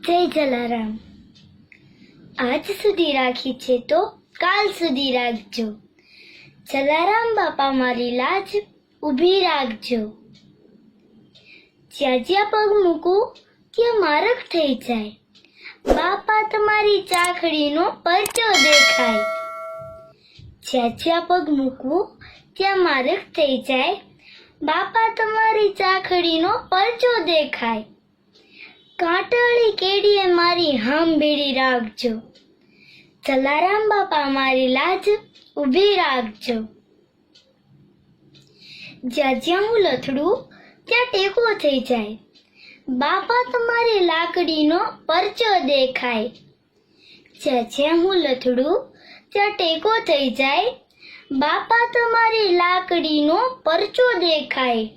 જય જલારામ. આજ સુધી રાખી છે તો કાલ સુધી રાખજો. જલારામ બાપા મારી લાજ ઊભી રાખજો. જ્યાં જ્યાં પગ મૂકું, ત્યાં મારક થઈ જાય. બાપા તમારી ચાખડીનો પરચો દેખાય. જ્યાં જ્યાં પગ મૂકવું, ત્યાં મારક થઈ જાય. બાપા તમારી ચાખડીનો પરચો દેખાય. કાંટળી કેડીએ મારી હાંભેળી રાખજો. જલારામ બાપા મારી લાજ ઊભી રાખજો. જ્યાં જ્યાં હું લથડું, ત્યાં ટેકો થઈ જાય. બાપા તમારી લાકડીનો પરચો દેખાય. જ્યાં જ્યાં હું લથડું, ત્યાં ટેકો થઈ જાય. બાપા તમારી લાકડીનો પરચો દેખાય.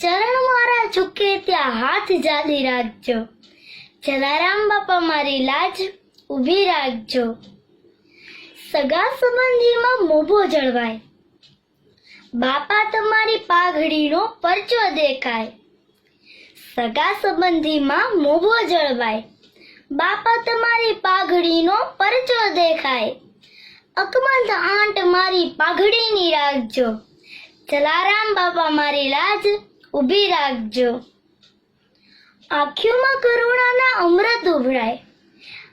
ચરણ મારા ઝૂકે ત્યાં હાથ જાલી રાખજો. જલારામ બાપા મારી લાજ ઊભી રાખજો. સગા સંબંધીમાં મોભો જળવાય. બાપા તમારી પાઘડીનો પરચો દેખાય. સગા સંબંધીમાં મોભો જળવાય. બાપા તમારી પાઘડીનો પરચો દેખાય. અકમંત આંટ મારી પાઘડીની રાખજો. જલારામ બાપા મારી લાજ ઊભી રાખજો. આંખોમાં કરુણાના અમૃત ઉભરાય.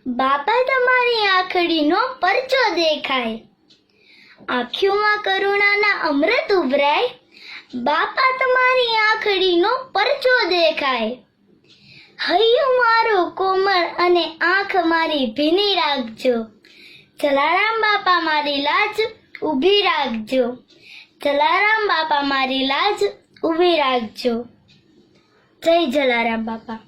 બાપા તમારી આંખડીનો પરચો દેખાય. આંખોમાં કરુણાના અમૃત ઉભરાય. બાપા તમારી આંખડીનો પરચો દેખાય. હૈયું મારું કોમળ અને આંખ મારી ભીની રાખજો. જલારામ બાપા મારી લાજ ઊભી રાખજો. જલારામ બાપા મારી લાજ ઊભી રાખજો. જય જલારામ બાપા.